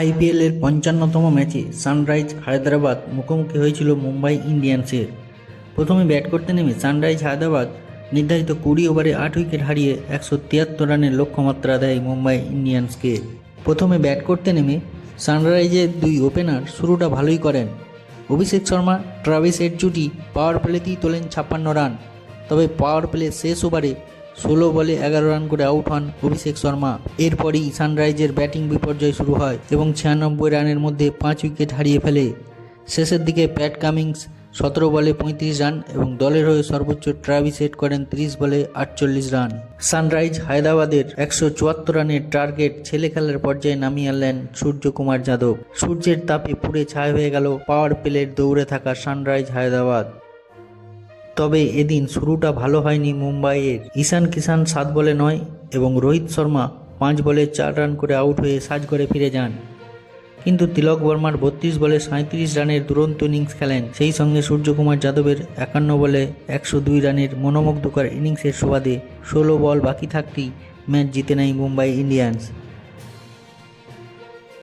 আইপিএলের পঞ্চান্নতম ম্যাচে সানরাইজ হায়দ্রাবাদ মুখোমুখি হয়েছিল মুম্বাই ইন্ডিয়ান্সের। প্রথমে ব্যাট করতে নেমে সানরাইজ হায়দ্রাবাদ নির্ধারিত কুড়ি ওভারে আট উইকেট হারিয়ে একশো তিয়াত্তর রানের লক্ষ্যমাত্রা দেয় মুম্বাই ইন্ডিয়ান্সকে। প্রথমে ব্যাট করতে নেমে সানরাইজের দুই ওপেনার শুরুটা ভালোই করেন। অভিষেক শর্মা ট্রাভিসের জুটি পাওয়ার প্লেতেই তোলেন ছাপ্পান্ন রান। তবে পাওয়ার প্লে শেষ ওভারে ষোলো বলে এগারো রান করে আউট হন অভিষেক শর্মা। এরপরই সানরাইজের ব্যাটিং বিপর্যয় শুরু হয় এবং ছিয়ানব্বই রানের মধ্যে পাঁচ উইকেট হারিয়ে ফেলে। শেষের দিকে প্যাট কামিংস সতেরো বলে পঁয়ত্রিশ রান এবং দলের হয়ে সর্বোচ্চ ট্রাভিস সেট করেন তিরিশ বলে আটচল্লিশ রান। সানরাইজ হায়দ্রাবাদের একশো চুয়াত্তর রানের টার্গেট ছেলে খেলার পর্যায়ে নামিয়ে আনলেন সূর্যকুমার যাদব। সূর্যের তাপে পুড়ে ছায় হয়ে গেল পাওয়ার প্লের দৌড়ে থাকা সানরাইজ হায়দ্রাবাদ। তবে এদিন শুরুটা ভালো হয়নি মুম্বাইয়ের। ঈশান কিষান সাত বলে নয় এবং রোহিত শর্মা পাঁচ বলে চার রান করে আউট হয়ে সাজঘরে ফিরে যান। কিন্তু তিলক বর্মার বত্রিশ বলে সাঁত্রিশ রানের দুরন্ত ইনিংস খেলেন। সেই সঙ্গে সূর্যকুমার যাদবের একান্ন বলে একশো দুই রানের মনোমুগ্ধকর ইনিংসের সুবাদে ষোলো বল বাকি থাকতেই ম্যাচ জিতে নেয় মুম্বাই ইন্ডিয়ান্স।